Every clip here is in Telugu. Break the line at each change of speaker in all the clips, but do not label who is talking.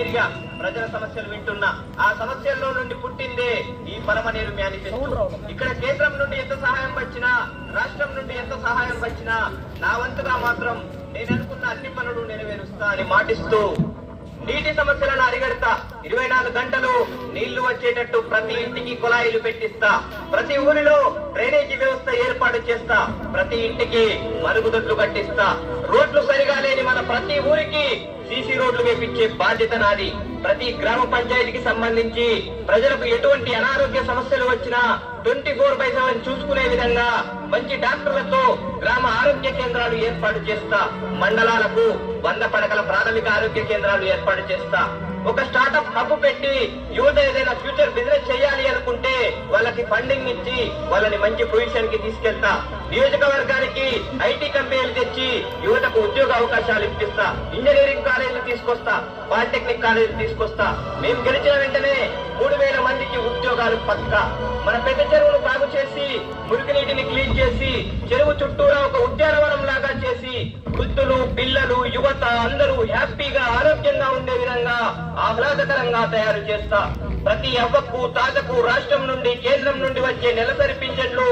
తిరిగా ప్రజల సమస్యలు వింటున్నా. ఆ సమస్యల్లో నుండి పుట్టిందే ఈ పరమనేరు మేనిఫెస్టో ఇక్కడ కేంద్రం నుండి ఎంత సహాయం వచ్చినా రాష్ట్రం నుండి ఎంత సహాయం వచ్చినా నా వంతుగా మాత్రం నేను అనుకున్న అన్ని పనులు నెరవేరుస్తా అని మాటిస్తూ నీటి సమస్యలను అరిగడతా. ఇరవై నాలుగు గంటలు నీళ్ళు వచ్చేటట్టు ప్రతి ఇంటికి కుళాయిలు పెట్టిస్తా. ప్రతి ఊరిలో డ్రైనేజీ వ్యవస్థ ఏర్పాటు చేస్తా. ప్రతి ఇంటికి మరుగుదొడ్లు కట్టిస్తా. రోడ్లు సరిగా లేని మన ప్రతి ఊరికి సీసీ రోడ్లు వేపించే బాధ్యత నాది. ప్రతి గ్రామ పంచాయతీకి సంబంధించి ప్రజలకు ఎటువంటి అనారోగ్య సమస్యలు వచ్చినా ట్వంటీ ఫోర్ బై సెవెన్ చూసుకునే విధంగా మంచి డాక్టర్లతో గ్రామ ఆరోగ్య కేంద్రాలు ఏర్పాటు చేస్తా. మండలాలకు వంద పడకల ప్రాథమిక ఆరోగ్య కేంద్రాలు ఏర్పాటు చేస్తా. ఒక స్టార్టప్ హబ్ పెట్టి యువత ఏదైనా ఫ్యూచర్ బిజినెస్ చేయాలి అనుకుంటే వాళ్ళకి ఫండింగ్ ఇచ్చి వాళ్ళని మంచి పొజిషన్కి తీసుకెళ్తా. నియోజకవర్గానికి ఐటీ కంపెనీలు తెచ్చి యువతకు ఉద్యోగ అవకాశాలు ఇప్పిస్తా. ఇంజనీరింగ్ కాలేజీలు తీసుకొస్తా. పాలిటెక్నిక్ కాలేజీలు తీసుకొస్తా. మేము గెలిచిన వెంటనే మూడు వేల మందికి ఉద్యోగాలు పక్కా. మన పెద్ద చెరువును బాగు చేసి మురికి నీటిని క్లీన్ చేసి చెరువు చుట్టూరా ఒక ఉద్యానవనం వృద్ధులు పిల్లలు యువత అందరూ హ్యాపీగా ఆరోగ్యంగా ఉండే విధంగా ఆహ్లాదకరంగా తయారు చేస్తా. ప్రతి అవ్వకు తాతకు రాష్ట్రం నుండి కేంద్రం నుండి వచ్చే నెలసరి పింఛన్లు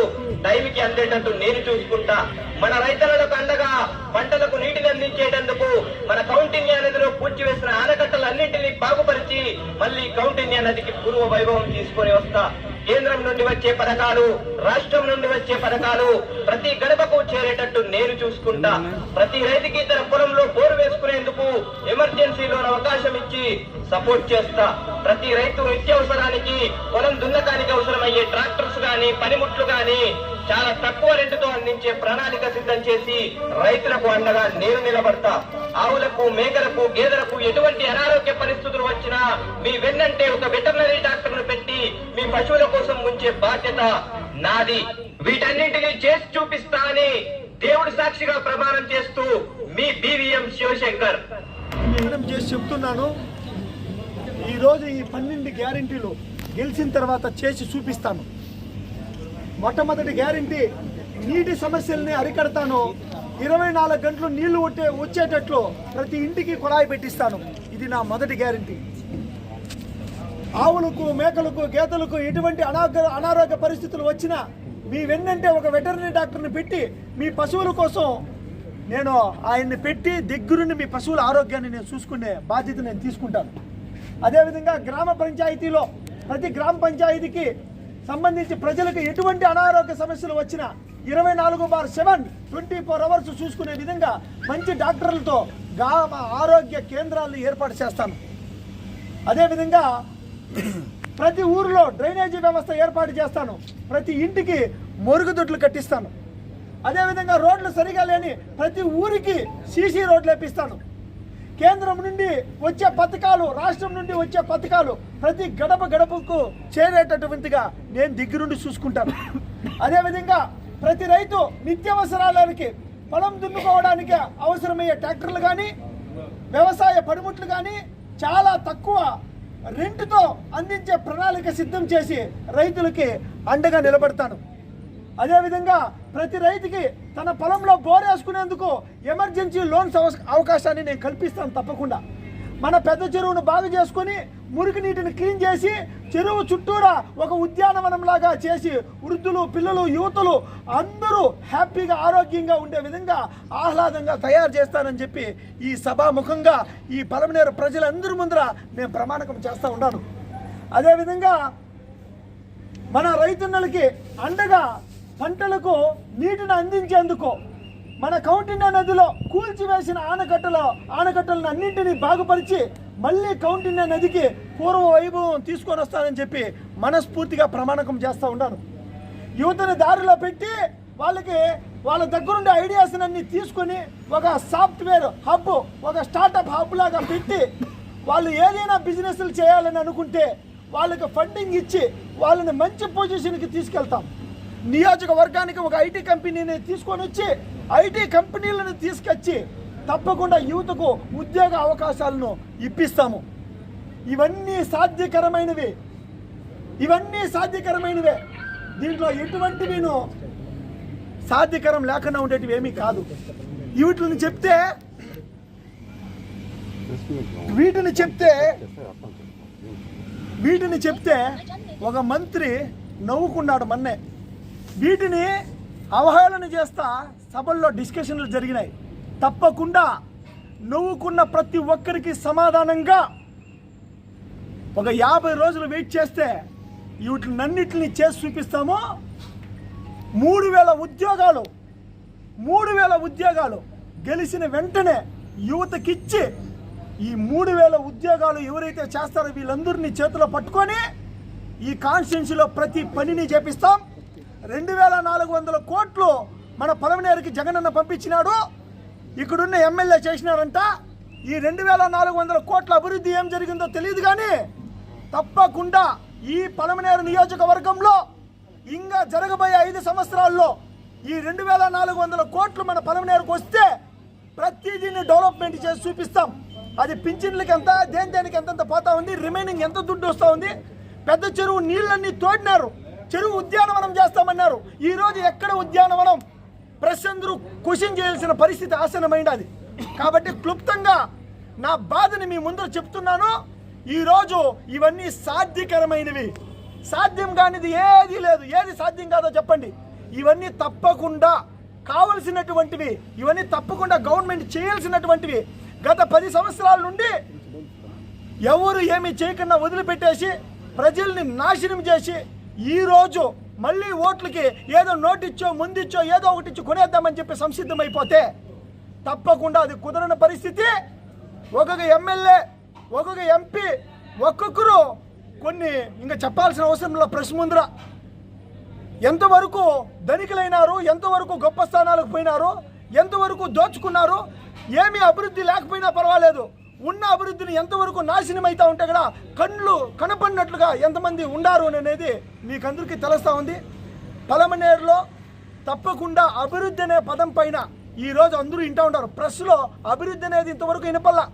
టైంకి అందేటట్టు నేను చూసుకుంటా. మన రైతులకు అండగా పంటలకు నీటిని అందించేటందుకు మన కౌంటిన్యా నదిలో పూడ్చివేసిన ఆనకట్టలన్నింటినీ బాగుపరిచి మళ్ళీ కౌంటిన్యా నదికి పూర్వ వైభవం తీసుకొని వస్తా. కేంద్రం నుండి వచ్చే పథకాలు రాష్ట్రం నుండి వచ్చే పథకాలు ప్రతి గడపకు చేరేటట్టు నేను చూసుకుంటా. ప్రతి రైతుకి తన పొలంలో బోరు వేసుకునేందుకు ఎమర్జెన్సీలో అవకాశం ఇచ్చి సపోర్ట్ చేస్తా. ప్రతి రైతు నిత్యావసరానికి పొలం దున్నకానికి అవసరమయ్యే ట్రాక్టర్స్ గాని పనిముట్లు గాని చాలా తక్కువ అందించే ప్రణాళిక సిద్ధం చేసి రైతులకు అండగా నేను నిలబడతా. ఆవులకు మేకలకు గేదెలకు ఎటువంటి అనారోగ్య పరిస్థితులు వచ్చినా మీ వెన్నంటే ఒక వెటర్నరీ డాక్టర్ను పెట్టి మీ పశువుల కోసం ఉంచే బాధ్యత నాది. వీటన్నింటినీ చేసి చూపిస్తా అని దేవుడి సాక్షిగా ప్రమాణం చేస్తూ మీ బీవీఎం శివశంకర్.
నిర్ణయం చేసి చెప్తున్నాను. ఈరోజు ఈ పన్నెండు గ్యారంటీలు గెలిచిన తర్వాత చేసి చూపిస్తాను. మొట్టమొదటి గ్యారంటీ నీటి సమస్యల్ని అరికడతాను. ఇరవై నాలుగు గంటలు నీళ్ళు వచ్చే వచ్చేటట్లు ప్రతి ఇంటికి కుళాయి పెట్టిస్తాను. ఇది నా మొదటి గ్యారంటీ. ఆవులకు మేకలకు గేదెలకు ఎటువంటి అనాగ అనారోగ్య పరిస్థితులు వచ్చినా మీ వెన్నంటే ఒక వెటర్నరీ డాక్టర్ని పెట్టి మీ పశువుల కోసం నేను ఆయన్ని పెట్టి దగ్గరుండి మీ పశువుల ఆరోగ్యాన్ని నేను చూసుకునే బాధ్యత నేను తీసుకుంటాను. అదేవిధంగా గ్రామ పంచాయతీలో ప్రతి గ్రామ పంచాయతీకి సంబంధించి ప్రజలకు ఎటువంటి అనారోగ్య సమస్యలు వచ్చినా ఇరవై నాలుగు bar seven twenty four hours చూసుకునే విధంగా మంచి డాక్టర్లతో గ్రామ ఆరోగ్య కేంద్రాలను ఏర్పాటు చేస్తాను. అదేవిధంగా ప్రతి ఊరిలో డ్రైనేజీ వ్యవస్థ ఏర్పాటు చేస్తాను. ప్రతి ఇంటికి మరుగుదొడ్లు కట్టిస్తాను. అదేవిధంగా రోడ్లు సరిగా లేని ప్రతి ఊరికి సీసీ రోడ్లు వేపిస్తాను. కేంద్రం నుండి వచ్చే పథకాలు రాష్ట్రం నుండి వచ్చే పథకాలు ప్రతి గడప గడపకు చేరేటటువంటిగా నేను దగ్గరుండి చూసుకుంటాను. అదేవిధంగా ప్రతి రైతు నిత్యావసరాలకి పొలం దున్నుకోవడానికి అవసరమయ్యే ట్రాక్టర్లు కానీ వ్యవసాయ పనిముట్లు కానీ చాలా తక్కువ రెంట్తో అందించే ప్రణాళిక సిద్ధం చేసి రైతులకి అండగా నిలబడతాను అదేవిధంగా ప్రతి రైతుకి తన పొలంలో బోర్ వేసుకునేందుకు ఎమర్జెన్సీ లోన్స్ అవకాశాన్ని నేను కల్పిస్తాను తప్పకుండా. మన పెద్ద చెరువును బాగు చేసుకొని మురికి నీటిని క్లీన్ చేసి చెరువు చుట్టూరా ఒక ఉద్యానవనం లాగా చేసి వృద్ధులు పిల్లలు యువతులు అందరూ హ్యాపీగా ఆరోగ్యంగా ఉండే విధంగా ఆహ్లాదంగా తయారు చేస్తానని చెప్పి ఈ సభాముఖంగా ఈ పలమనేరు ప్రజలందరి ముందర నేను ప్రమాణకం చేస్తూ ఉన్నాను. అదేవిధంగా మన రైతన్నలకి అండగా పంటలకు నీటిని అందించేందుకు మన కౌంటిన్య నదిలో కూల్చివేసిన ఆనకట్టల ఆనకట్టలను అన్నింటినీ బాగుపరిచి మళ్ళీ కౌంటిన్య నదికి పూర్వ వైభవం తీసుకొని వస్తానని చెప్పి మనస్ఫూర్తిగా ప్రమాణకం చేస్తూ ఉన్నాను యువతని దారిలో పెట్టి వాళ్ళకి వాళ్ళ దగ్గరుండే ఐడియాస్ అన్ని తీసుకొని ఒక సాఫ్ట్వేర్ హబ్ ఒక స్టార్టప్ హబ్ లాగా పెట్టి వాళ్ళు ఏదైనా బిజినెస్లు చేయాలని అనుకుంటే వాళ్ళకి ఫండింగ్ ఇచ్చి వాళ్ళని మంచి పొజిషన్కి తీసుకెళ్తాం. నియోజకవర్గానికి ఒక ఐటీ కంపెనీని తీసుకొని వచ్చి ఐటీ కంపెనీలను తీసుకొచ్చి తప్పకుండా యువతకు ఉద్యోగ అవకాశాలను ఇప్పిస్తాము. ఇవన్నీ సాధ్యకరమైనవి. ఇవన్నీ సాధ్యకరమైనవే. దీంట్లో ఎటువంటివిను సాధ్యకరం లేకుండా ఉండేటివి ఏమీ కాదు. వీటిని చెప్తే వీటిని చెప్తే వీటిని చెప్తే ఒక మంత్రి నవ్వుకున్నాడు మొన్నే. వీటిని అవహేళన చేస్తా సభల్లో డిస్కషన్లు జరిగినాయి. తప్పకుండా నవ్వుకున్న ప్రతి ఒక్కరికి సమాధానంగా ఒక యాభై రోజులు వెయిట్ చేస్తే వీటినన్నిటిని చేసి చూపిస్తాము. మూడు వేల ఉద్యోగాలు మూడు వేల ఉద్యోగాలు గెలిచిన వెంటనే యువతకిచ్చి ఈ మూడు వేల ఉద్యోగాలు ఎవరైతే చేస్తారో వీళ్ళందరినీ చేతిలో పట్టుకొని ఈ కాన్స్టిట్యున్సీలో ప్రతి పనిని చేపిస్తాం. రెండు వేల నాలుగు వందల కోట్లు మన పలమనేరుకి జగనన్న పంపించినాడు. ఇక్కడున్న ఎమ్మెల్యే చేసినారంట. ఈ రెండు వేల నాలుగు వందల కోట్ల అభివృద్ధి ఏం జరిగిందో తెలియదు కానీ తప్పకుండా ఈ పలమనేరు నియోజకవర్గంలో ఇంకా జరగబోయే ఐదు సంవత్సరాల్లో ఈ రెండు వేల నాలుగు వందల కోట్లు మన పలమనేరుకు వస్తే ప్రతిదీని డెవలప్మెంట్ చేసి చూపిస్తాం. అది పింఛన్లకి ఎంత దేని దేనికి ఎంతంత పోతా ఉంది రిమైనింగ్ ఎంత దుడ్డు వస్తూ ఉంది పెద్ద చెరువు నీళ్ళన్నీ తోడినారు. చెరువు ఉద్యానవనం చేస్తామన్నారు. ఈరోజు ఎక్కడ ఉద్యానవనం? ప్రశ్నందరూ క్వశ్చన్ చేయాల్సిన పరిస్థితి ఆసనమైనది కాబట్టి క్లుప్తంగా నా బాధని మీ ముందర చెప్తున్నాను. ఈరోజు ఇవన్నీ సాధ్యకరమైనవి. సాధ్యం కానిది ఏది లేదు. ఏది సాధ్యం కాదో చెప్పండి. ఇవన్నీ తప్పకుండా కావలసినటువంటివి ఇవన్నీ తప్పకుండా గవర్నమెంట్ చేయాల్సినటువంటివి గత పది సంవత్సరాల నుండి ఎవరు ఏమి చేయకుండా వదిలిపెట్టేసి ప్రజల్ని నాశనం చేసి ఈరోజు మళ్ళీ ఓట్లకి ఏదో నోటిచ్చో ముందిచ్చో ఏదో ఒకటి ఇచ్చి కొనేద్దామని చెప్పి సంసిద్ధమైపోతే తప్పకుండా అది కుదరని పరిస్థితి. ఒక్కొక్క ఎమ్మెల్యే ఒక్కొక్క ఎంపీ ఒక్కొక్కరు కొన్ని ఇంకా చెప్పాల్సిన అవసరం లేదు ప్రశ్న ముందర ఎంతవరకు ధనికులైనారు ఎంతవరకు గొప్ప స్థానాలకు పోయినారు ఎంతవరకు దోచుకున్నారు ఏమీ అభివృద్ధి లేకపోయినా పర్వాలేదు. ఉన్న అభివృద్ధిని ఎంతవరకు నాశనం అవుతా ఉంటే కూడా కళ్ళు కనపడినట్లుగా ఎంతమంది ఉండారు అనేది మీకందరికీ తెలుస్తూ ఉంది. పలమనేరులో తప్పకుండా అభివృద్ధి అనే పదం పైన ఈరోజు అందరూ ఇంటా ఉంటారు. ప్రెస్లో అభివృద్ధి అనేది ఇంతవరకు వినపల్లా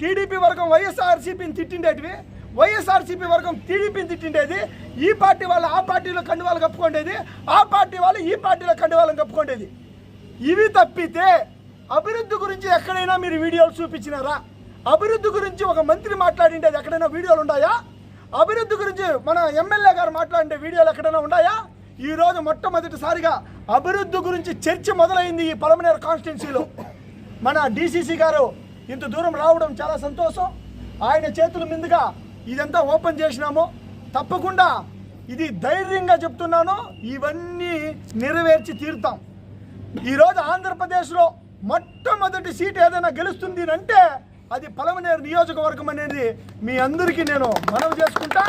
టీడీపీ వర్గం వైఎస్ఆర్సీపీని తిట్టిండేటివి. వైఎస్ఆర్సీపీ వర్గం టీడీపీని తిట్టిండేది. ఈ పార్టీ వాళ్ళు ఆ పార్టీలో కండువాలు కప్పుకోండేది. ఆ పార్టీ వాళ్ళు ఈ పార్టీలో కండువాలను కప్పుకోండేది. ఇవి తప్పితే అభివృద్ధి గురించి ఎక్కడైనా మీరు వీడియోలు చూపించినారా? అభివృద్ధి గురించి ఒక మంత్రి మాట్లాడిండేది ఎక్కడైనా వీడియోలు ఉన్నాయా అభివృద్ధి గురించి మన ఎమ్మెల్యే గారు మాట్లాడే వీడియోలు ఎక్కడైనా ఉన్నాయా ఈరోజు మొట్టమొదటిసారిగా అభివృద్ధి గురించి చర్చ మొదలైంది ఈ పలమనేరు కాన్స్టిట్యున్సీలో మన డీసీసీ గారు ఇంత దూరం రావడం చాలా సంతోషం. ఆయన చేతుల మీదుగా ఇదంతా ఓపెన్ చేసినాము. తప్పకుండా ఇది ధైర్యంగా చెప్తున్నాను. ఇవన్నీ నెరవేర్చి తీరుతాం. ఈరోజు ఆంధ్రప్రదేశ్లో మొట్టమొదటి సీట్ ఏదైనా గెలుస్తుంది అంటే అది పలమనేరు నియోజకవర్గం అనేది మీ అందరికీ నేను మనవి చేసుకుంటా.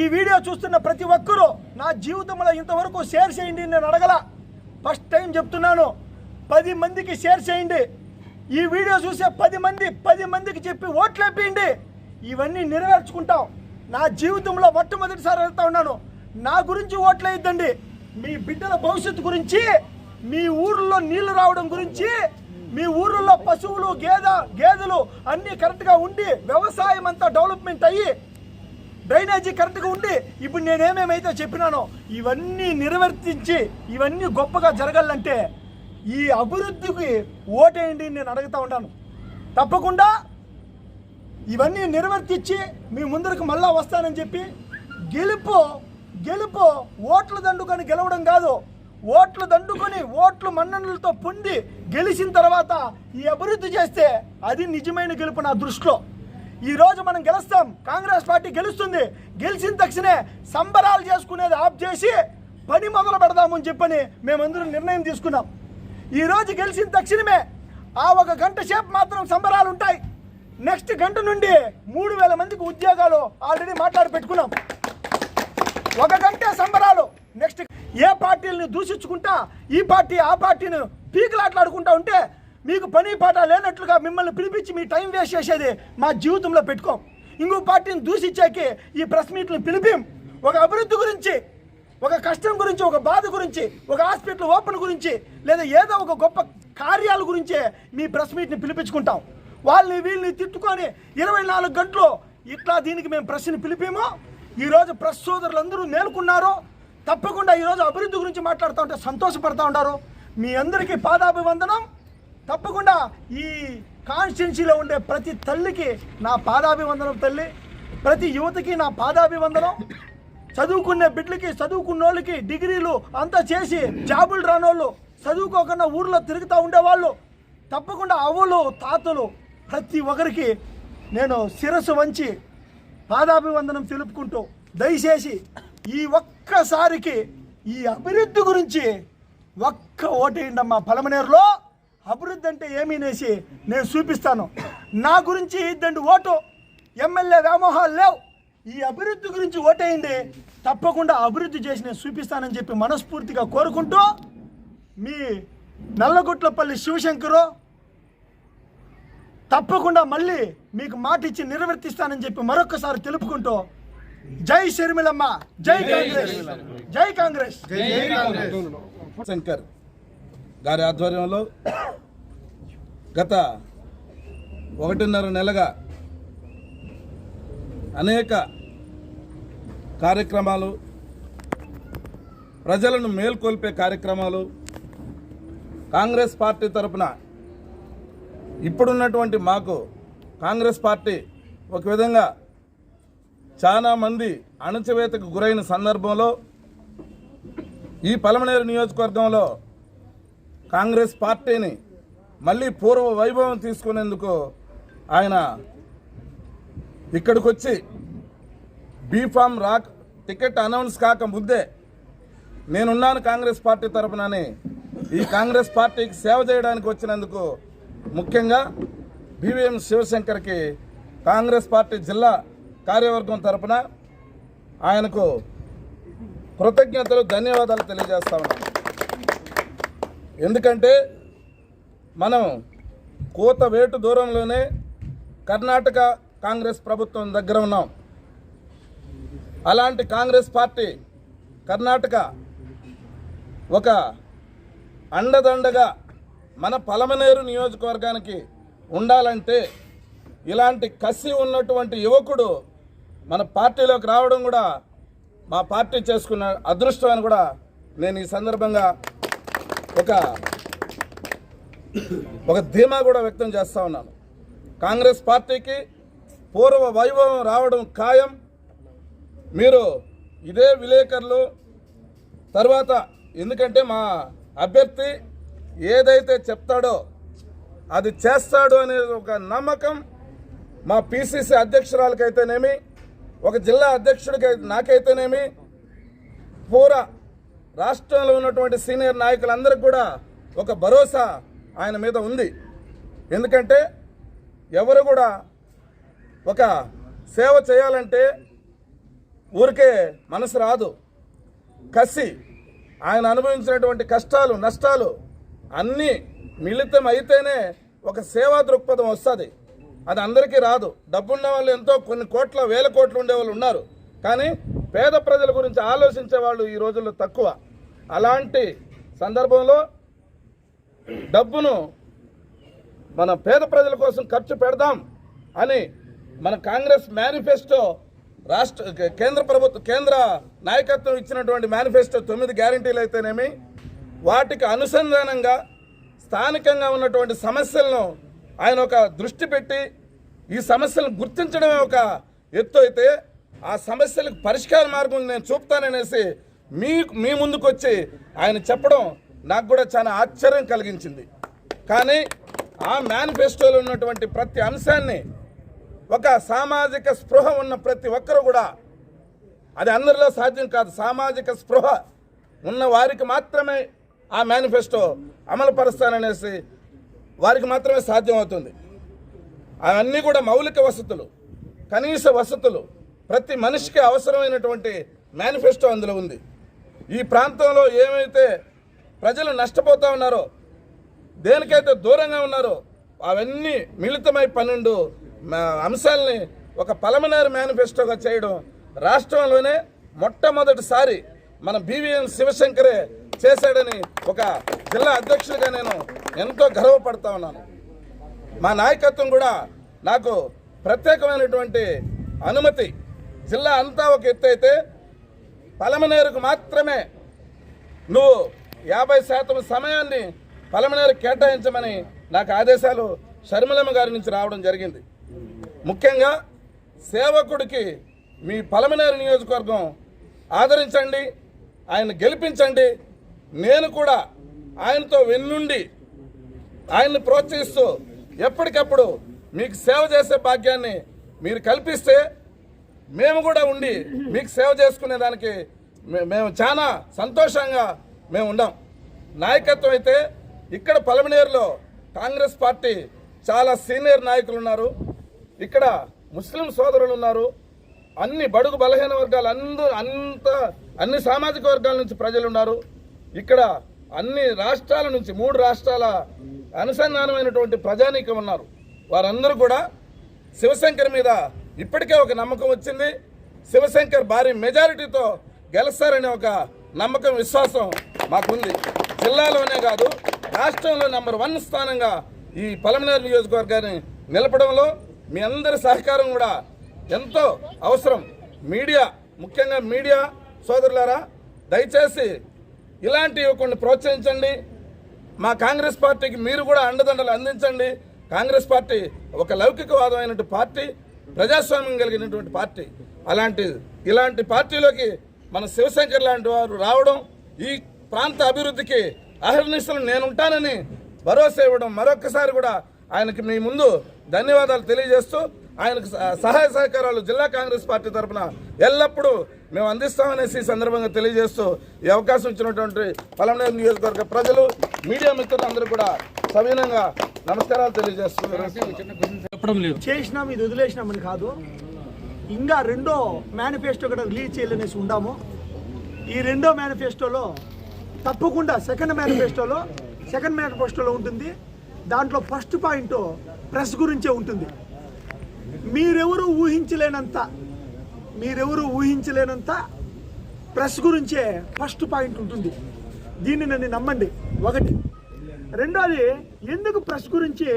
ఈ వీడియో చూస్తున్న ప్రతి ఒక్కరూ నా జీవితంలో ఇంతవరకు షేర్ చేయండి నేను అడగల. ఫస్ట్ టైం చెప్తున్నాను పది మందికి షేర్ చేయండి. ఈ వీడియో చూసే పది మంది పది మందికి చెప్పి ఓట్లేపేయండి. ఇవన్నీ నెరవేర్చుకుంటాం. నా జీవితంలో మొట్టమొదటిసారి వెళ్తా ఉన్నాను. నా గురించి ఓట్లేయద్దండి. మీ బిడ్డల భవిష్యత్తు గురించి మీ ఊర్లో నీళ్ళు రావడం గురించి మీ ఊర్లలో పశువులు గేద గేదెలు అన్నీ కరెక్ట్గా ఉండి వ్యవసాయం అంతా డెవలప్మెంట్ అయ్యి డ్రైనేజీ కరెక్ట్గా ఉండి ఇప్పుడు నేనేమేమైతే చెప్పినానో ఇవన్నీ నిర్వర్తించి ఇవన్నీ గొప్పగా జరగాలంటే ఈ అభివృద్ధికి ఓటేయండి నేను అడుగుతా ఉంటాను తప్పకుండా ఇవన్నీ నిర్వర్తించి మీ ముందరకు మళ్ళా వస్తానని చెప్పి గెలుపు గెలుపు ఓట్ల దండుకొని గెలవడం కాదు. ఓట్లు దండుకొని ఓట్లు మన్ననలతో పొంది గెలిచిన తర్వాత ఈ అభివృద్ధి చేస్తే అది నిజమైన గెలుపు నా దృష్టిలో. ఈ రోజు మనం గెలుస్తాం కాంగ్రెస్ పార్టీ గెలుస్తుంది గెలిచిన తక్షణే సంబరాలు చేసుకునేది ఆఫ్ చేసి పని మొదలు పెడదామని చెప్పని మేమందరం నిర్ణయం తీసుకున్నాం. ఈరోజు గెలిచిన తక్షణమే ఆ ఒక గంట సేపు మాత్రం సంబరాలు ఉంటాయి. నెక్స్ట్ గంట నుండి మూడు వేల మందికి ఉద్యోగాలు ఆల్రెడీ మాట్లాడి పెట్టుకున్నాం. ఒక గంట సంబరాలు నెక్స్ట్ ఏ పార్టీలను దూషించుకుంటా ఈ పార్టీ ఆ పార్టీని పీకులాట్లాడుకుంటా ఉంటే మీకు పని పాట లేనట్లుగా మిమ్మల్ని పిలిపించి మీ టైం వేస్ట్ చేసేది మా జీవితంలో పెట్టుకోం. ఇంకో పార్టీని దూషించాకే ఈ ప్రెస్ మీట్లు పిలిపిం. ఒక అభివృద్ధి గురించి ఒక కష్టం గురించి ఒక బాధ గురించి ఒక హాస్పిటల్ ఓపెన్ గురించి లేదా ఏదో ఒక గొప్ప కార్యాల గురించే మీ ప్రెస్ మీట్ని పిలిపించుకుంటాం. వాళ్ళని వీళ్ళని తిట్టుకొని ఇరవై నాలుగు గంటలు ఇట్లా దీనికి మేము ప్రెస్ని పిలిపేమో? ఈరోజు ప్రెస్ సోదరులందరూ మేలుకున్నారో. తప్పకుండా ఈరోజు అభివృద్ధి గురించి మాట్లాడుతూ ఉంటే సంతోషపడుతూ ఉన్నారు మీ అందరికీ పాదాభివందనం. తప్పకుండా ఈ కాన్స్టిట్యున్సీలో ఉండే ప్రతి తల్లికి నా పాదాభివందనం తల్లి. ప్రతి యువతకి నా పాదాభివందనం. చదువుకునే బిడ్డలకి చదువుకున్నోళ్ళకి డిగ్రీలు అంతా చేసి జాబులు రానోళ్ళు చదువుకోకుండా ఊర్లో తిరుగుతూ ఉండేవాళ్ళు. తప్పకుండా అవ్వలు తాతలు ప్రతి ఒక్కరికి నేను శిరస్సు వంచి పాదాభివందనం తెలుపుకుంటూ దయచేసి ఈ ఒక్కసారికి ఈ అభివృద్ధి గురించి ఒక్క ఓటేయండమ్మా పలమనేరులో. అభివృద్ధి అంటే ఏమీ నేసి నేను చూపిస్తాను. నా గురించి ఇద్దండి ఓటు. ఎమ్మెల్యే వ్యామోహాలు లేవు. ఈ అభివృద్ధి గురించి ఓటేయండి. తప్పకుండా అభివృద్ధి చేసి నేను చూపిస్తానని చెప్పి మనస్ఫూర్తిగా కోరుకుంటూ మీ నల్లగుట్లపల్లి శివశంకరు తప్పకుండా మళ్ళీ మీకు మాట ఇచ్చి నిర్వర్తిస్తానని చెప్పి మరొకసారి తెలుపుకుంటూ జై షర్మిలమ్మ జై కాంగ్రెస్ జై కాంగ్రెస్.
శంకర్ గారి ఆధ్వర్యంలో గత ఒకటిన్నర నెలగా అనేక కార్యక్రమాలు ప్రజలను మేల్కొల్పే కార్యక్రమాలు కాంగ్రెస్ పార్టీ తరపున ఇప్పుడున్నటువంటి మాకు కాంగ్రెస్ పార్టీ ఒక విధంగా చాలా మంది అణచివేతకు గురైన సందర్భంలో ఈ పలమనేరు నియోజకవర్గంలో కాంగ్రెస్ పార్టీని మళ్ళీ పూర్వ వైభవం తీసుకునేందుకు ఆయన ఇక్కడికి వచ్చి బీఫామ్ రాక్ టికెట్ అనౌన్స్ కాక ముందే నేనున్నాను కాంగ్రెస్ పార్టీ తరపునని ఈ కాంగ్రెస్ పార్టీకి సేవ చేయడానికి వచ్చినందుకు ముఖ్యంగా బీవీఎం శివశంకర్కి కాంగ్రెస్ పార్టీ జిల్లా కార్యవర్గం తరపున ఆయనకు కృతజ్ఞతలు ధన్యవాదాలు తెలియజేస్తా ఉన్నాం. ఎందుకంటే మనం కోత వేటు దూరంలోనే కర్ణాటక కాంగ్రెస్ ప్రభుత్వం దగ్గర ఉన్నాం. అలాంటి కాంగ్రెస్ పార్టీ కర్ణాటక ఒక అండదండగా మన పలమనేరు నియోజకవర్గానికి ఉండాలంటే ఇలాంటి కసి ఉన్నటువంటి యువకుడు మన పార్టీలోకి రావడం కూడా మా పార్టీ చేసుకున్న అదృష్టం అని కూడా నేను ఈ సందర్భంగా ఒక ఒక ధీమా కూడా వ్యక్తం చేస్తూ ఉన్నాను. కాంగ్రెస్ పార్టీకి పూర్వ వైభవం రావడం ఖాయం. మీరు ఇదే విలేకరులు తర్వాత ఎందుకంటే మా అభ్యర్థి ఏదైతే చెప్తాడో అది చేస్తాడు అనే ఒక నమ్మకం మా పిసిసి అధ్యక్షురాలకైతేనేమి ఒక జిల్లా అధ్యక్షుడికి నాకైతేనేమి పూరా రాష్ట్రంలో ఉన్నటువంటి సీనియర్ నాయకులందరికీ కూడా ఒక భరోసా ఆయన మీద ఉంది. ఎందుకంటే ఎవరు కూడా ఒక సేవ చేయాలంటే ఊరికే మనసు రాదు. కసి ఆయన అనుభవించినటువంటి కష్టాలు నష్టాలు అన్నీ మిళితం అయితేనే ఒక సేవా దృక్పథం వస్తుంది. అది అందరికీ రాదు. డబ్బున్న వాళ్ళు ఎంతో కొన్ని కోట్ల వేల కోట్లు ఉండే వాళ్ళు ఉన్నారు. కానీ పేద ప్రజల గురించి ఆలోచించే వాళ్ళు ఈ రోజుల్లో తక్కువ. అలాంటి సందర్భంలో డబ్బును మన పేద ప్రజల కోసం ఖర్చు పెడదాం అని మన కాంగ్రెస్ మేనిఫెస్టో రాష్ట్ర కేంద్ర ప్రభుత్వ కేంద్ర నాయకత్వం ఇచ్చినటువంటి మేనిఫెస్టో తొమ్మిది గ్యారంటీలు అయితేనేమి వాటికి అనుసంధానంగా స్థానికంగా ఉన్నటువంటి సమస్యలను ఆయన ఒక దృష్టి పెట్టి ఈ సమస్యలను గుర్తించడమే ఒక ఎత్తు అయితే ఆ సమస్యలకు పరిష్కార మార్గం నేను చూపుతాననేసి మీ మీ ముందుకు వచ్చి ఆయన చెప్పడం నాకు కూడా చాలా ఆశ్చర్యం కలిగించింది. కానీ ఆ మేనిఫెస్టోలో ఉన్నటువంటి ప్రతి అంశాన్ని ఒక సామాజిక స్పృహ ఉన్న ప్రతి ఒక్కరు కూడా అది అందరిలో సాధ్యం కాదు. సామాజిక స్పృహ ఉన్న వారికి మాత్రమే ఆ మేనిఫెస్టో అమలు పరుస్తాననేసి వారికి మాత్రమే సాధ్యమవుతుంది. అవన్నీ కూడా మౌలిక వసతులు కనీస వసతులు ప్రతి మనిషికి అవసరమైనటువంటి మేనిఫెస్టో అందులో ఉంది. ఈ ప్రాంతంలో ఏమైతే ప్రజలు నష్టపోతూ ఉన్నారో దేనికైతే దూరంగా ఉన్నారో అవన్నీ మిళితమై పన్నెండు అంశాలని ఒక పలమనేరు మేనిఫెస్టోగా చేయడం రాష్ట్రంలోనే మొట్టమొదటిసారి మన బీవీఎన్ శివశంకరే చేశాడని ఒక జిల్లా అధ్యక్షుడిగా నేను ఎంతో గర్వపడతా ఉన్నాను. మా నాయకత్వం కూడా నాకు ప్రత్యేకమైనటువంటి అనుమతి. జిల్లా అంతా ఒక ఎత్తు అయితే పలమనేరుకు మాత్రమే నువ్వు యాభై శాతం సమయాన్ని పలమనేరు కేటాయించమని నాకు ఆదేశాలు షర్మిలమ్మ గారి నుంచి రావడం జరిగింది. ముఖ్యంగా సేవకుడికి మీ పలమనేరు నియోజకవర్గం ఆదరించండి ఆయన గెలిపించండి. నేను కూడా ఆయనతో వెన్నుండి ఆయన్ని ప్రోత్సహిస్తూ ఎప్పటికప్పుడు మీకు సేవ చేసే భాగ్యాన్ని మీరు కల్పిస్తే మేము కూడా ఉండి మీకు సేవ చేసుకునే దానికి మేము చాలా సంతోషంగా మేము ఉన్నాం నాయకత్వం అయితే ఇక్కడ పలమనేరులో కాంగ్రెస్ పార్టీ చాలా సీనియర్ నాయకులు ఉన్నారు. ఇక్కడ ముస్లిం సోదరులు ఉన్నారు. అన్ని బడుగు బలహీన వర్గాలు అందరూ అంత అన్ని సామాజిక వర్గాల నుంచి ప్రజలు ఉన్నారు. ఇక్కడ అన్ని రాష్ట్రాల నుంచి మూడు రాష్ట్రాల అనుసంధానమైనటువంటి ప్రజానీకం ఉన్నారు వారందరూ కూడా శివశంకర్ మీద ఇప్పటికే ఒక నమ్మకం వచ్చింది. శివశంకర్ భారీ మెజారిటీతో గెలుస్తారనే ఒక నమ్మకం విశ్వాసం మాకుంది. జిల్లాలోనే కాదు రాష్ట్రంలో నెంబర్ వన్ స్థానంగా ఈ పలమనేరు నియోజకవర్గాన్ని నిలపడంలో మీ అందరి సహకారం కూడా ఎంతో అవసరం. మీడియా ముఖ్యంగా మీడియా సోదరులారా దయచేసి ఇలాంటివి కొన్ని ప్రోత్సహించండి. మా కాంగ్రెస్ పార్టీకి మీరు కూడా అండదండలు అందించండి. కాంగ్రెస్ పార్టీ ఒక లౌకికవాదమైనటువంటి పార్టీ ప్రజాస్వామ్యం కలిగినటువంటి పార్టీ. అలాంటి ఇలాంటి పార్టీలోకి మన శివశంకర్ లాంటి వారు రావడం ఈ ప్రాంత అభివృద్ధికి అహర్నిశలు నేనుంటానని భరోసా ఇవ్వడం మరొకసారి కూడా ఆయనకి మీ ముందు ధన్యవాదాలు తెలియజేస్తూ ఆయనకు సహ- సహాయ సహకారాలు జిల్లా కాంగ్రెస్ పార్టీ తరఫున ఎల్లప్పుడూ మేము అందిస్తామనేసి ఈ సందర్భంగా తెలియజేస్తూ ఈ అవకాశం ఇచ్చినటువంటి పలమనేరు నియోజకవర్గ ప్రజలు మీడియా మిత్రులందరూ కూడా సవినంగా నమస్కారాలు తెలియజేస్తూ
చెప్పడం లేదు.
చేసినాం ఇది వదిలేసినామని కాదు. ఇంకా రెండో మేనిఫెస్టో కూడా రిలీజ్ చేయలేనేసి ఉండాము ఈ రెండో మేనిఫెస్టోలో తప్పకుండా సెకండ్ మేనిఫెస్టోలో సెకండ్ మేనిఫెస్టోలో ఉంటుంది. దాంట్లో ఫస్ట్ పాయింట్ ప్రెస్ గురించే ఉంటుంది. మీరెవరు ఊహించలేనంత మీరెవరూ ఊహించలేనంత ప్రెస్ గురించే ఫస్ట్ పాయింట్ ఉంటుంది. దీన్ని నన్ను నమ్మండి. ఒకటి. రెండోది ఎందుకు ప్రెస్ గురించి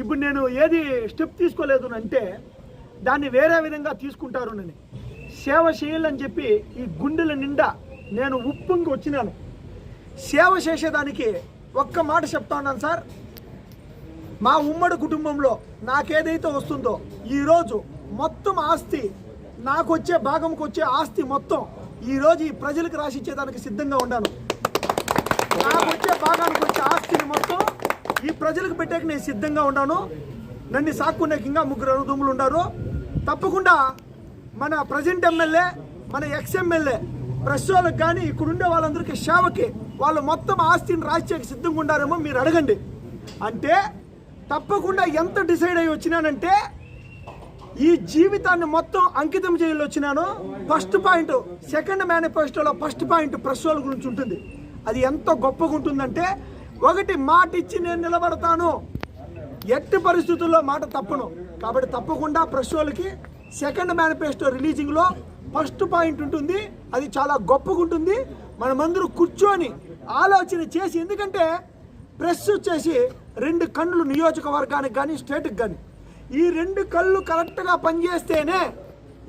ఇప్పుడు నేను ఏది స్టెప్ తీసుకోలేదు అంటే దాన్ని వేరే విధంగా తీసుకుంటారు నన్ను సేవ చేయాలని చెప్పి ఈ గుండెల నిండా నేను ఉప్పొంగి వచ్చినాను. సేవ చేసేదానికి ఒక్క మాట చెప్తా ఉన్నాను సార్. మా ఉమ్మడి కుటుంబంలో నాకేదైతే వస్తుందో ఈరోజు మొత్తం ఆస్తి నాకు వచ్చే భాగంకి వచ్చే ఆస్తి మొత్తం ఈరోజు ఈ ప్రజలకు రాసిచ్చేదానికి సిద్ధంగా ఉన్నాను. నాకు వచ్చే భాగానికి వచ్చే ఆస్తిని మొత్తం ఈ ప్రజలకు పెట్టేకి నేను సిద్ధంగా ఉన్నాను. నన్ను సాక్కునేకి ఇంకా ముగ్గురు అనుదమ్ములు ఉన్నారు. తప్పకుండా మన ప్రజెంట్ ఎమ్మెల్యే మన ఎక్స్ ఎమ్మెల్యే ప్రెస్ వాళ్ళకి కానీ ఇక్కడ ఉండే వాళ్ళందరికీ సేవకి వాళ్ళు మొత్తం ఆస్తిని రాసేకి సిద్ధంగా ఉండారేమో మీరు అడగండి. అంటే తప్పకుండా ఎంత డిసైడ్ అయ్యి వచ్చినానంటే ఈ జీవితాన్ని మొత్తం అంకితం చేయాలి వచ్చినాను. ఫస్ట్ పాయింట్ సెకండ్ మేనిఫెస్టోలో ఫస్ట్ పాయింట్ ప్రెస్ గురించి ఉంటుంది. అది ఎంత గొప్పగా ఉంటుందంటే ఒకటి మాట ఇచ్చి నేను నిలబడతాను. ఎట్టి పరిస్థితుల్లో మాట తప్పను. కాబట్టి తప్పకుండా ప్రశ్నలకి సెకండ్ మేనిఫెస్టో రిలీజింగ్లో ఫస్ట్ పాయింట్ ఉంటుంది. అది చాలా గొప్పగా ఉంటుంది. మనమందరూ కూర్చొని ఆలోచన చేసి ఎందుకంటే ప్రెస్ వచ్చేసి రెండు కన్నులు నియోజకవర్గానికి కానీ స్టేట్కి కానీ ఈ రెండు కళ్ళు కరెక్ట్గా పనిచేస్తేనే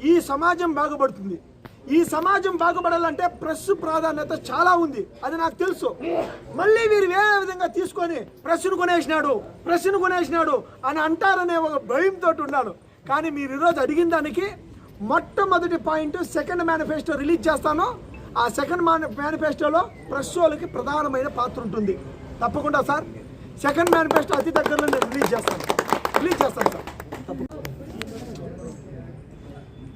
ఈ సమాజం బాగుపడుతుంది. ఈ సమాజం బాగుపడాలంటే ప్రెస్ ప్రాధాన్యత చాలా ఉంది. అది నాకు తెలుసు. మళ్ళీ వీరు వేరే విధంగా తీసుకొని ప్రెస్ను కొనేసినాడు ప్రెస్ను కొనేసినాడు అని అంటారనే ఒక భయంతో ఉన్నాను. కానీ మీరు ఈరోజు అడిగిన దానికి మొట్టమొదటి పాయింట్ సెకండ్ మేనిఫెస్టో రిలీజ్ చేస్తాను. ఆ సెకండ్ మేనిఫెస్టోలో ప్రెస్ వాళ్ళకి ప్రధానమైన పాత్ర ఉంటుంది. తప్పకుండా సార్. సెకండ్ మేనిఫెస్టో అతి దగ్గరలో నేను రిలీజ్ చేస్తాను. సార్.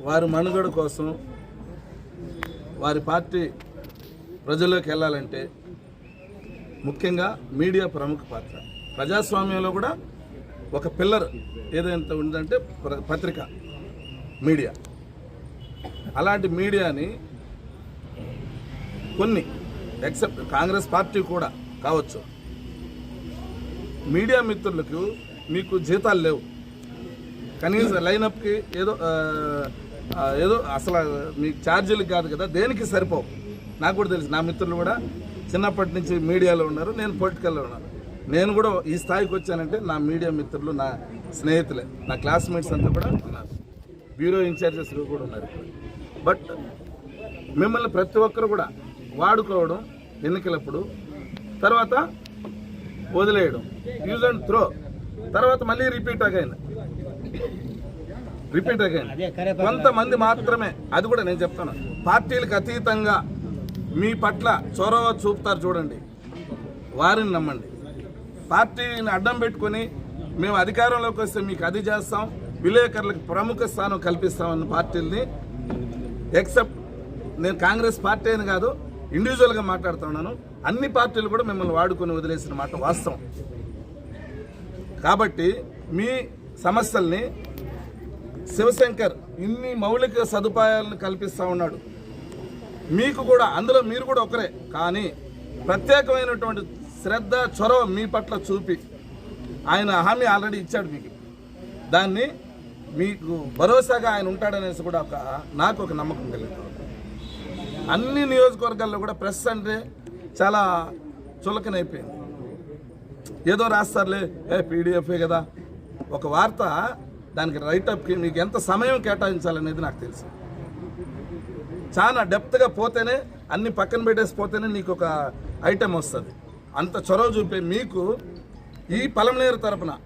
వారి మనుగడ కోసం వారి పార్టీ ప్రజల్లోకి వెళ్ళాలంటే ముఖ్యంగా మీడియా ప్రముఖ పాత్ర. ప్రజాస్వామ్యంలో కూడా ఒక పిల్లర్ ఏదైతే ఉందంటే పత్రిక మీడియా. అలాంటి మీడియాని కొన్ని ఎక్సెప్ట్ కాంగ్రెస్ పార్టీ కూడా కావచ్చు. మీడియా మిత్రులకు మీకు జీతాలు లేవు. కనీసం లైనప్కి ఏదో ఏదో అసలు మీకు ఛార్జీలకు కాదు కదా దేనికి సరిపోవు? నాకు కూడా తెలుసు. నా మిత్రులు కూడా చిన్నప్పటి నుంచి మీడియాలో ఉన్నారు నేను పొలిటికల్లో ఉన్నాను. నేను కూడా ఈ స్థాయికి వచ్చానంటే నా మీడియా మిత్రులు నా స్నేహితులే నా క్లాస్మేట్స్ అంతా కూడా ఉన్నారు. బ్యూరో ఇన్ఛార్జెస్ కూడా ఉన్నారు బట్ మిమ్మల్ని ప్రతి ఒక్కరు కూడా వాడుకోవడం ఎన్నికలప్పుడు తర్వాత వదిలేయడం. యూజ్ అండ్ త్రో తర్వాత మళ్ళీ రిపీట్ అగైన్ రిపీట్ అగైన్ కొంతమంది మాత్రమే అది కూడా నేను చెప్తాను. పార్టీలకు అతీతంగా మీ పట్ల చొరవ చూపుతారు చూడండి. వారిని నమ్మండి. పార్టీని అడ్డం పెట్టుకొని మేము అధికారంలోకి వస్తే మీకు అది చేస్తాం. విలేకరులకు ప్రముఖ స్థానం కల్పిస్తామన్న పార్టీల్ని. ఎక్సెప్ట్ నేను కాంగ్రెస్ పార్టీ అని కాదు ఇండివిజువల్గా మాట్లాడుతున్నాను అన్ని పార్టీలు కూడా మిమ్మల్ని వాడుకొని వదిలేసిన మాట వాస్తవం. కాబట్టి మీ సమస్యల్ని శివశంకర్ ఇన్ని మౌలిక సదుపాయాలను కల్పిస్తూ ఉన్నాడు. మీకు కూడా అందులో మీరు కూడా ఒకరే. కానీ ప్రత్యేకమైనటువంటి శ్రద్ధ చొరవ మీ పట్ల చూపి. ఆయన హామీ ఆల్రెడీ ఇచ్చాడు మీకు. దాన్ని మీకు భరోసాగా ఆయన ఉంటాడనేసి కూడా ఒక నాకు ఒక నమ్మకం కలిగింది అన్ని నియోజకవర్గాల్లో కూడా ప్రెస్ అంటే చాలా చులకనైపోయింది. ఏదో రాస్తారులే. ఏ పీడిఎఫే కదా. ఒక వార్త దానికి రైటప్కి మీకు ఎంత సమయం కేటాయించాలనేది నాకు తెలుసు. చాలా డెప్త్గా పోతేనే అన్ని పక్కన పెట్టేసి పోతేనే నీకు ఒక ఐటెం వస్తుంది. అంత చొరవ చూపే మీకు ఈ పలమనేరు తరపున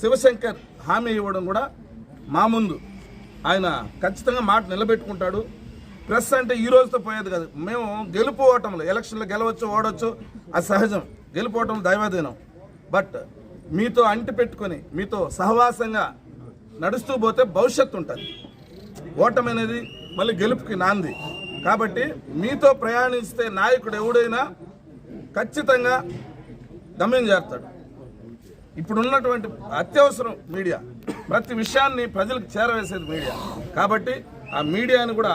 శివశంకర్ హామీ ఇవ్వడం కూడా మా ముందు. ఆయన ఖచ్చితంగా మాట నిలబెట్టుకుంటాడు. ప్రెస్ అంటే ఈ రోజుతో పోయేది కాదు. మేము గెలుపు ఓటములు ఎలక్షన్లో గెలవచ్చు ఓడవచ్చు అది సహజం. గెలుపు ఓటములు దైవాధీనం. బట్ మీతో అంటి పెట్టుకొని మీతో సహవాసంగా నడుస్తూ పోతే భవిష్యత్తు ఉంటుంది. ఓటమి అనేది మళ్ళీ గెలుపుకి నాంది. కాబట్టి మీతో ప్రయాణిస్తే నాయకుడు ఎవడైనా ఖచ్చితంగా గమ్యం చేస్తాడు. ఇప్పుడున్నటువంటి అత్యవసరం మీడియా. ప్రతి విషయాన్ని ప్రజలకు చేరవేసేది మీడియా. కాబట్టి ఆ మీడియాని కూడా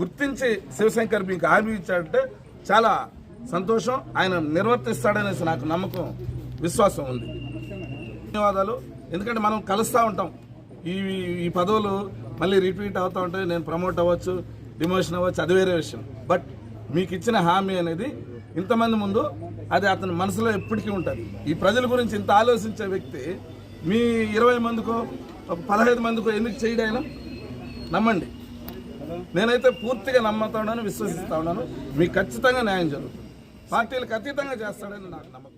గుర్తించి శివశంకర్ మీకు హామీ ఇచ్చాడంటే చాలా సంతోషం. ఆయన నిర్వర్తిస్తాడనేసి నాకు నమ్మకం. విశ్వాసం ఉంది. ధన్యవాదాలు. ఎందుకంటే మనం కలుస్తూ ఉంటాం. ఈ ఈ పదవులు మళ్ళీ రిపీట్ అవుతూ ఉంటాయి. నేను ప్రమోట్ అవ్వచ్చు డిమోషన్ అవ్వచ్చు అది వేరే విషయం. బట్ మీకు ఇచ్చిన హామీ అనేది ఇంతమంది ముందు అది అతని మనసులో ఎప్పటికీ ఉంటుంది. ఈ ప్రజల గురించి ఇంత ఆలోచించే వ్యక్తి మీ ఇరవై మందికో పదహైదు మందికో ఎందుకు చేయడైనా నమ్మండి. నేనైతే పూర్తిగా నమ్ముతా ఉన్నాను విశ్వసిస్తా ఉన్నాను. మీకు ఖచ్చితంగా న్యాయం జరుగుతుంది. పార్టీలకు అతీతంగా చేస్తాడని నాకు నమ్మకం.